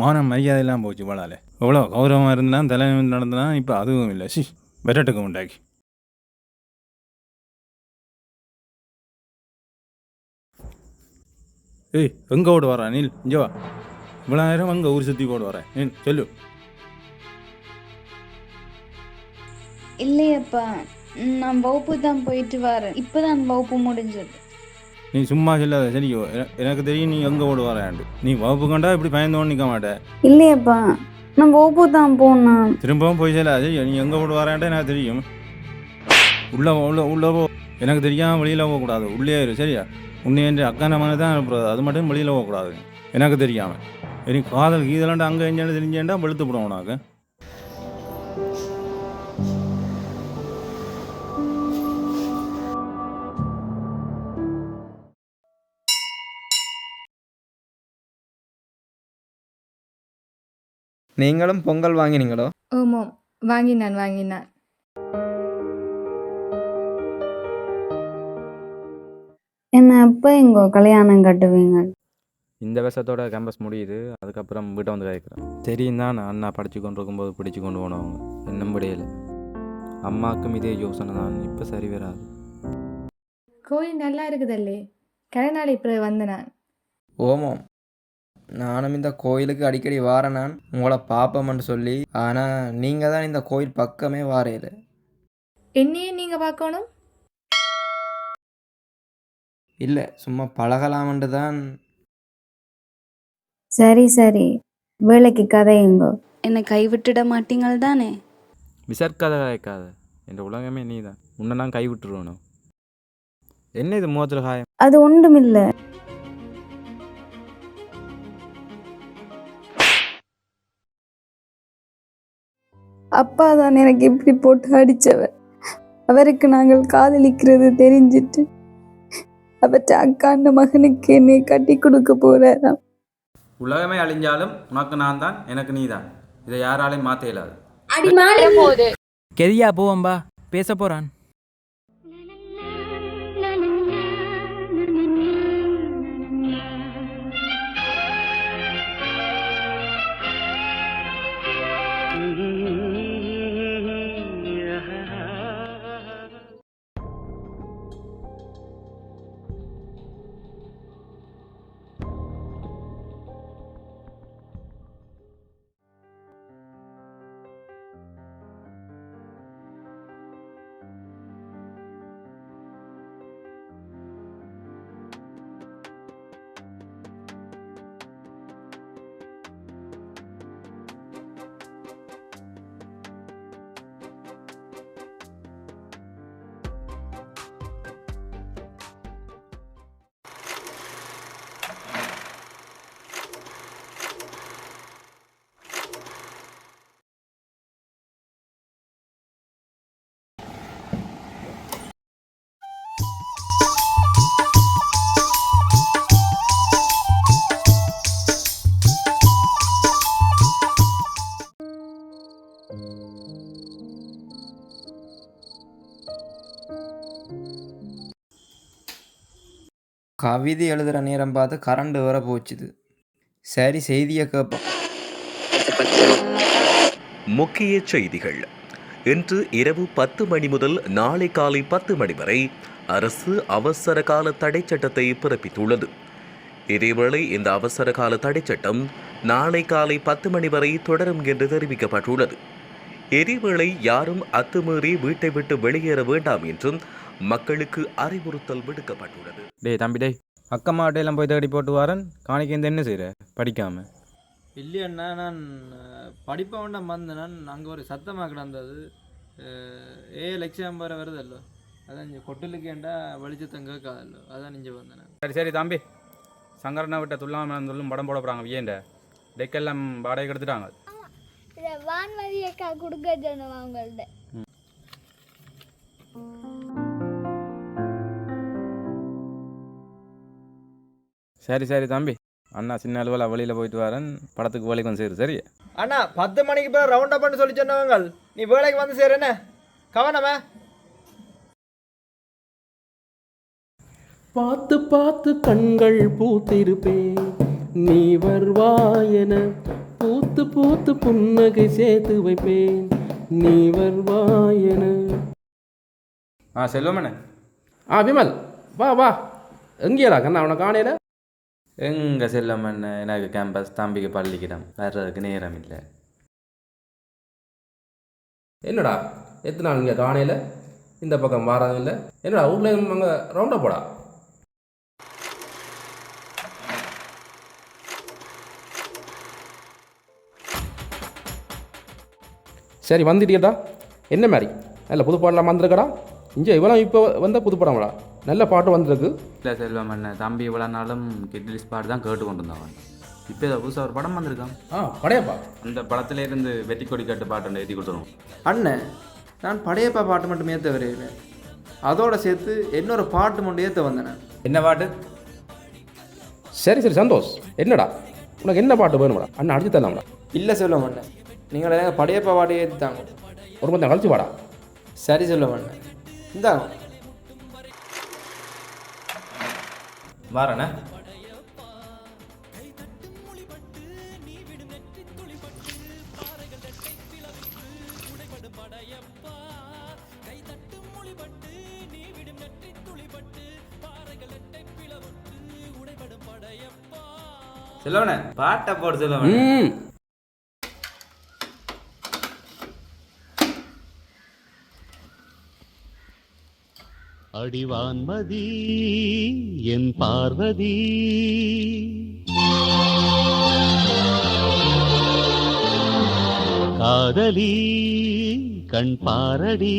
மானம் மரியாதையெல்லாம் போச்சு இவளால். எவ்வளோ கௌரவமாக இருந்தான் தலைமை நடந்தான் இப்போ அதுவும் இல்லை. சி விரட்டுக்கு உண்டாக்கி. ஏய் எங்கே ஓடு வரா நீல் இங்கே வா. இவ்வளோ நேரம் அங்கே ஊர் சுற்றி ஓடு வரேன் நீ சொல்லு. இல்லையப்பா. நான் வகுப்பு தான் போயிட்டு வரேன். இப்போதான் வகுப்பு முடிஞ்சது. நீ சும்மா சொல்லாத. சரியோ என- எனக்கு தெரியும் நீ எங்கே ஓடு நீ வகுப்பு கண்டா இப்படி பயந்தோன்னு நிற்க மாட்டேன் இல்லையப்பா நான் வகுப்பு தான் போனேன் திரும்பவும் போய் சொல்லாத சரியோ நீ எங்கே ஓடு எனக்கு தெரியும். உள்ளே உள்ள உள்ளே போ. எனக்கு தெரியாம வெளியில் போகக்கூடாது. உள்ளே இரு சரியா? உன்னை என்று அக்கான மனை தான் அனுப்புறது. அது மட்டும் வெளியில் போகக்கூடாது. எனக்கு தெரியாமல் இனி காதல் கீதலாண்டு அங்கே எங்கேன்னு தெரிஞ்சேன்டா வெளுத்து போடும் உனக்கு. நீங்களும் பொங்கல் வாங்கினீங்களோ? ஓமோம் வாங்கினான் வாங்கினான். என்ன எப்போ எங்கோ கல்யாணம் கட்டுவீங்க? இந்த வருஷத்தோட கேம்பஸ் முடியுது. அதுக்கப்புறம் வீட்டை வந்து கேட்குறேன் தெரியும் தான் அண்ணா படித்து கொண்டு இருக்கும்போது பிடிச்சு கொண்டு போனவங்க இன்னும் முடியல. அம்மாவுக்கும் இதே யோசனை தான். இப்போ சரி வராது. கோயில் நல்லா இருக்குதல்லே. கடநாள் இப்போ வந்த நான். ஓமம். நானும் இந்த கோயிலுக்கு அடிக்கடி வாரேன் நான். உங்களை பார்ப்போம்னு சொல்லி. ஆனால் நீங்கள் தான் இந்த கோயில் பக்கமே வாரையில என்னையே நீங்கள் பார்க்கணும்? இல்லை சும்மா பழகலாமன்ட்டு தான். சரி சரி. வேலைக்கு கதையுங்கோ என்னை கைவிட்டுட மாட்டீங்கள் தானே? விசர்க்காத கேட்காத என் உலகமே நீ தான் உன்னை நான் கை விட்டுருவணும் என்ன இது முகத்தில் காயம் அது ஒன்றுமில்ல. அப்பா தான் எனக்கு இப்படி போட்டு அடிச்சவர். அவருக்கு நாங்கள் காதலிக்கிறது தெரிஞ்சிட்டு அவற்றை அக்காண்ட மகனுக்கு என்னை கட்டி கொடுக்க போறாராம். உலகமே அழிஞ்சாலும் உனக்கு நான் தான் எனக்கு நீ தான். இதை யாராலையும் மாற்ற இயலாது. கெதியா போவம்பா. பேச போறான். கவிதை எழுதுகிற நேரம் பார்த்து கரண்ட் வர போச்சுது. சரி செய்தியை கேட்போம் முக்கிய செய்திகள். இன்று இரவு பத்து மணி முதல் நாளை காலை பத்து மணி வரை அரசு அவசர கால தடை சட்டத்தை பிறப்பித்துள்ளது. இதேவேளை இந்த அவசர கால தடை சட்டம் நாளை காலை பத்து மணி வரை தொடரும் என்று தெரிவிக்கப்பட்டுள்ளது. இதேவேளை யாரும் அத்துமீறி வீட்டை விட்டு வெளியேற வேண்டாம் என்றும் மக்களுக்கு அறிவுறுத்தல் விடுக்கப்பட்டுள்ளது. டேய் தம்பி டேய். அக்கம்மாட்டையெல்லாம் போய் தேடி போட்டு வரேன். காணிக்க என்ன செய்கிற படிக்காம. இல்லையண்ணா நான் படிப்பை வேண்டாம் வந்தேன் நான் அங்கே ஒரு சத்தமாக கிடந்தது. ஏஎல் எக்ஸாம் வர வருதல்லோ. அதான் இங்கே கொட்டலுக்கேண்டா வெளிச்சத்தம் கேட்காதல்லோ. அதான் இங்கே வந்தேன். சரி சரி தம்பி. சங்கரனை விட்ட துல்லாமல் சொல்லும் படம் போட போகிறாங்க வியண்ட. டெக்கெல்லாம் வாடகை எடுத்துட்டாங்க. வான்மதி அக்கா கொடுக்க சொன்னோம் சரி சரி தம்பி. அண்ணா சின்ன அளவில் வெளியில் போயிட்டு வரேன். படத்துக்கு வேலைக்கு வந்து சேரு சரி? அண்ணா பத்து மணிக்கு போய் ரவுண்ட் அப்னு சொல்லி சொன்னவங்க நீ வேலைக்கு வந்து சேரு என்ன? கவனமே? பார்த்து பார்த்து கண்கள் பூத்திருப்பேன். நீ வருவாயென பூத்து பூத்து புன்னகை சேர்த்து வைப்பேன். நீ வருவாயென ஆ செல்வமண்ணே. ஆ விமல் வா வா. எங்கேடா கண்ணா அவனை காணையில எங்கே செல்லமண்ணே எனக்கு கேம்பஸ் தம்பிக்கு பள்ளிக்கிடம் வர்றதுக்கு நேரம் இல்லை என்னடா? எத்தனை நாள் இங்கே காணையில்? இந்த பக்கம் வாரதும் இல்லை. என்னடா ஊரில் அங்கே ரவுண்டாக போடா. சரி வந்துட்டியடா. என்ன மாதிரி? நல்ல புதுப்பாடலாம் வந்திருக்கடா. இங்கே இவ்வளோ இப்போ வந்த புதுப்படம்டா நல்ல பாட்டு வந்திருக்கு. இல்லை செல்வமண்ணே தம்பி இவ்வளோ நாளும் கிட்லிஸ் பாட்டு தான் கேட்டு கொண்டு இருந்தான் இப்போ இதை புதுசாக ஒரு படம் வந்திருக்கான் ஆ படையப்பா. அந்த படத்துல இருந்து வெற்றி கொடி கட்டு பாட்டு எழுதி கொடுத்துருவோம் அண்ணன் நான் படையப்பா பாட்டு மட்டும் ஏற்ற வரையில அதோட சேர்த்து இன்னொரு பாட்டு மட்டும் ஏற்ற வந்தேன். என்ன பாட்டு? சரி சரி சந்தோஷ். என்னடா? உனக்கு என்ன பாட்டு வேணும்டா? அண்ணா அடிச்சு தரலாம்டா. இல்லை சொல்ல மாட்டேன். நீங்கள் படையப்பா பாட்டு ஏற்றித்தாங்க ஒரு நேரம் கழிச்சு வாடா. சரி சொல்ல மாட்டேன். இந்தாங்க. வாரண்ணே செல்லவன பாட்டை போட செல்லவன அடிவான்மதி என் பார்வதி. காதலி கண் பாரடி.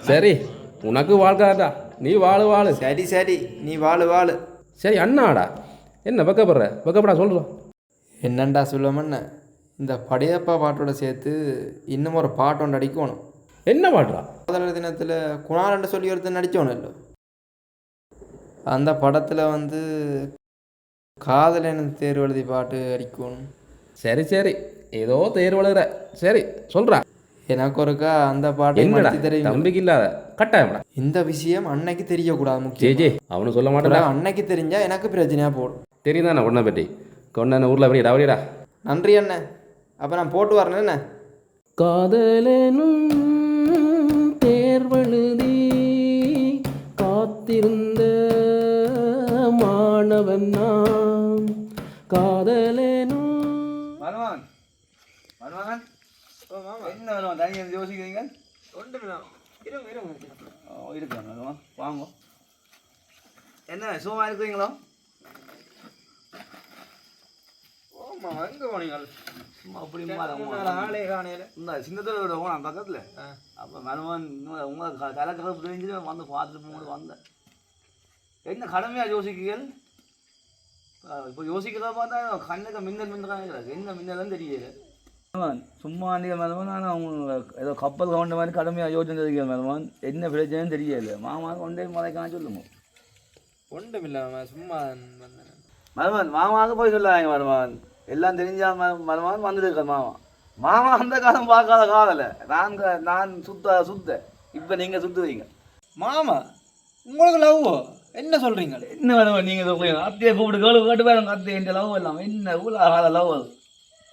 சரி உனக்கு வாழ்க்காதா நீ வாழு வாழு. சரி சரி. நீ வாழு வாழு. சரி அண்ணாடா. என்ன வெக்கப்படுற? வெக்கப்படா சொல்கிறோம் என்னண்டா சொல்லுவோம்ண்ணே இந்த படையப்பா பாட்டோட சேர்த்து இன்னும் ஒரு பாட்டு ஒன்று அடிக்கணும் என்ன பாடுறா காதலர் தினத்தில் குணாலன்னு சொல்லி ஒருத்தர் நடித்தவனല്ലോ அந்த படத்தில் வந்து காதலன் தேர்வு எழுதி பாட்டு அடிக்கணும் சரி சரி. ஏதோ தேர் வளர்ற. சரி சொல்றா. எனக்கு ஒருக்கா அந்த பாட்டை என்னடா? தெரியும் தம்பிக்கு இல்லாத. கட்டாயம்டா இந்த விஷயம் அன்னைக்கு தெரியக்கூடாது முக்கியம். ஜே அவனு சொல்ல மாட்டேடா அன்னைக்கு தெரிஞ்சா எனக்கு பிரச்சனையாக போடும். தெரியுதாண்ணா உன்னை பற்றி கொண்டான ஊரில் அப்படியடா அப்படியடா நன்றி அண்ணே. அப்போ நான் போட்டு வரேன் என்ன? காதலனும் தேர்வெழுதி காத்திருந்த மாணவன் நான் காதலனும் வருவான் வருவான் என்ன வருவான் தனியாக யோசிக்கிறீங்க? ஓ இருக்காங்க வருவான் வாங்க. என்ன சும்மா இருக்கிறீங்களோ? ஓமா எங்கே போனீங்க? சும்மா அப்படி ஆளே காணையில் இந்த சின்னத்தோட போனான் பக்கத்தில். அப்போ மருமன் உங்களை கலக்கிறது தெரிஞ்சு வந்து பார்த்துட்டு போகும்போது வந்தேன் என்ன கடமையாக யோசிக்கிறீர்கள்? இப்போ இருக்கிறத பார்த்தா கண்ணுக்கு மின்னல் மின்னல் என்ன மின்னல்னு தெரியல. சும்மா அன்றைக்கி மேலவன் நான் அவங்க ஏதோ கப்பல் கவுண்ட மாதிரி கடுமையாக யோசனை தெரியாது மேலவன் என்ன பிரச்சனைன்னு தெரியல. மாமா கொண்டே மலைக்கான சொல்லுங்க. ஒன்றும் இல்லாமல் சும்மா மருமன் மாமாவுக்கு போய் சொல்லாங்க மருமன் எல்லாம் தெரிஞ்சா ம- மருமகன் வந்துருக்க மாமா. மாமா அந்த காலம் பார்க்காத காதல. நான் நான் சுத்த சுத்த. இப்போ நீங்கள் சுத்துவீங்க. மாமா உங்களுக்கு லவ் என்ன சொல்கிறீங்க என்ன வேணும் நீங்கள் சொல்றீங்க அத்தையை கூப்பிட்டு கேளு கேட்டு பாருங்க அத்தை என் லவ் எல்லாம். என்ன உலகாத லவ் அது?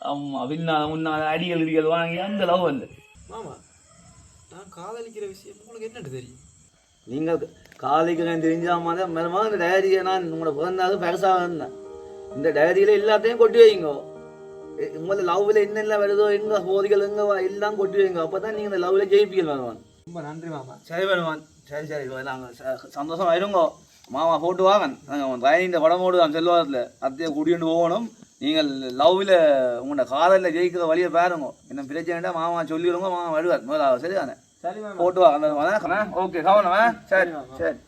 ஆமாம் பின்னால் முன்னால் அடிகள் இடிகள் வாங்கி அந்த லவ் இல்லை மாமா நான் காதலிக்கிற விஷயம் உங்களுக்கு என்னட்டு தெரியும்? நீங்கள் காலைக்கு தெரிஞ்சாம தான் மருமகன் இந்த டைரியை நான் உங்களோட பிறந்தாக பெருசாக இருந்தேன் இந்த டைரியில் எல்லாத்தையும் கொட்டி வைங்க. உங்களோட லவ்வில் என்னெல்லாம் வருதோ எங்கே போதிகள் எங்கே எல்லாம் கொட்டி வைங்க. அப்போ தான் நீங்கள் இந்த லவ்வில் ஜெயிப்பீங்க மருமகன் ரொம்ப நன்றி மாமா. சரி மருமகன் சரி சரி நாங்கள் சந்தோஷமா இருங்கோ. மாமா போட்டு வாங்க. நாங்கள் இந்த படம் போடுவோம் செல்வாரத்தில். அத்தையை கூட்டிகிட்டு போகணும். நீங்கள் லவ்வில் உங்களோட காதலில் ஜெயிக்கிற வழியை பாருங்க. என்ன பிரச்சனைடா மாமா சொல்லிடுங்க மாமா வருவார். முதலாவது சரிதானே? சரி போட்டு வா அந்த ஓகே கவனம் சரி சரி.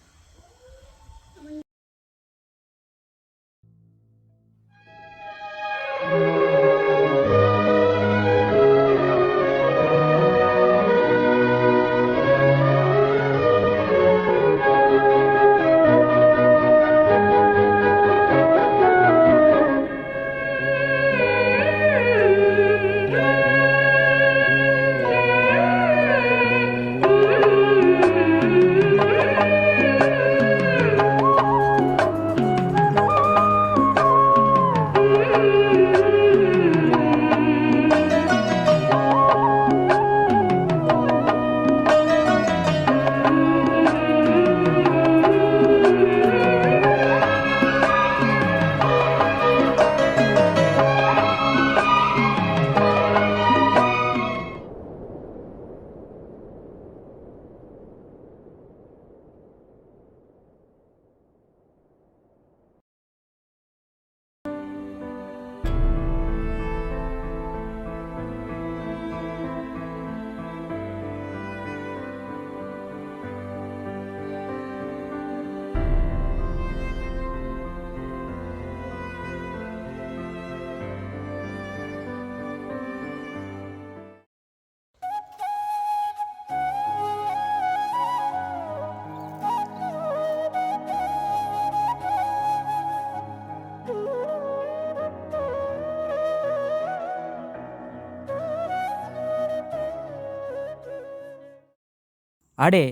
அடே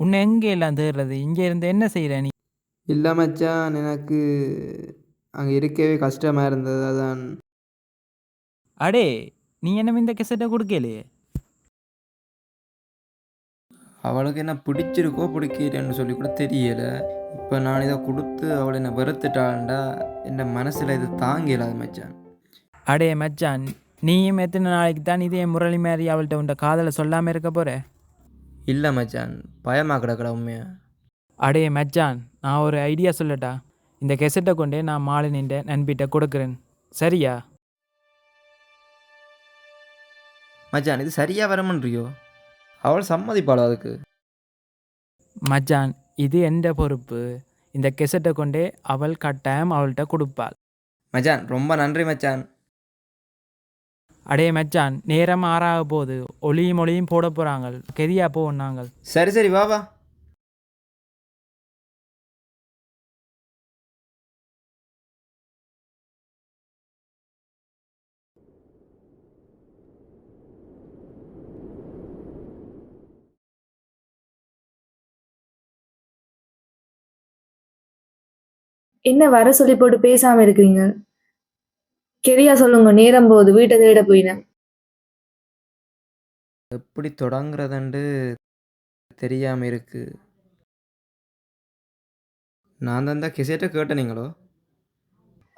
உன்னை எங்கே எல்லாம் தேடுறது? இங்கே இருந்து என்ன செய்கிற நீ? இல்லை மச்சான் எனக்கு அங்கே இருக்கவே கஷ்டமாக இருந்தது அதான். அடே நீ என்ன இந்த கெசட்டை கொடுக்கலையே? அவளுக்கு என்ன பிடிச்சிருக்கோ பிடிக்கலன்னு சொல்லி கூட தெரியல. இப்போ நான் இதை கொடுத்து அவளை என்ன வெறுத்துட்டான்டா என் மனசில் இது தாங்கலாது மச்சான். அடே மச்சான் நீயும் எத்தனை நாளைக்கு தான் இதே முரளி மாதிரி அவள்கிட்ட உன்ட காதலை சொல்லாமல் இருக்க போற? இல்லை மச்சான் பயமாக கிடக்கடா உண்மையா? அடே மச்சான் நான் ஒரு ஐடியா சொல்லட்டா? இந்த கெசட்டை கொண்டே நான் மாலை நின்ற நண்பிட்ட கொடுக்குறேன். சரியா? மச்சான் இது சரியாக வரமன்றியோ? அவள் சம்மதிப்பாளோ அதுக்கு? மச்சான் இது எந்த பொறுப்பு இந்த கெசட்டை கொண்டே அவள் கட்டாயம் அவள்கிட்ட கொடுப்பாள். மச்சான் ரொம்ப நன்றி மச்சான். அடே மச்சான் நேரம் ஆறாக போகுது ஒளியும் ஒளியும் போட போகிறாங்க கெதியா போவோம் நாங்கள் சரி சரி வா வா. என்ன வர சொல்லி போட்டு பேசாம இருக்கிறீங்க கெரியா சொல்லுங்க நேரம் போகுது வீட்டை தேட போயினேன். எப்படி தொடங்குறதுண்டு தெரியாமல் இருக்கு. நான் தான் கிசேட்டை கேட்டனீங்களோ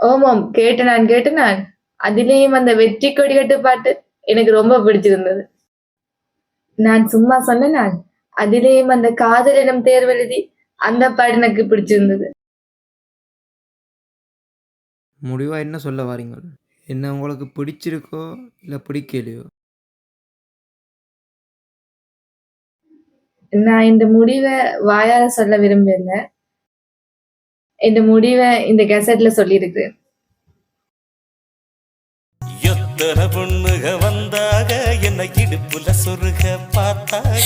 ஓமாம் கேட்டு நான் கேட்டு நான் அதிலேயும் அந்த வெற்றி கொடி கட்டு பாட்டு எனக்கு ரொம்ப பிடிச்சிருந்தது. நான் சும்மா சொன்னேன்? நான் அதிலேயும் அந்த காதல் எனும் தேர்வு எழுதி அந்த பாட்டு எனக்கு பிடிச்சிருந்தது. முடிவாக என்ன சொல்ல வாரீங்க என்ன உங்களுக்கு பிடிச்சிருக்கோ இல்லை பிடிக்கலையோ? நான் இந்த முடிவை வாயால சொல்ல விரும்பல இந்த முடிவை இந்த கெசட்ல சொல்லியிருக்கிறேன். எத்தனை பொண்ணுக வந்தாக என்ன இடுப்புல சொருக பார்த்தாக.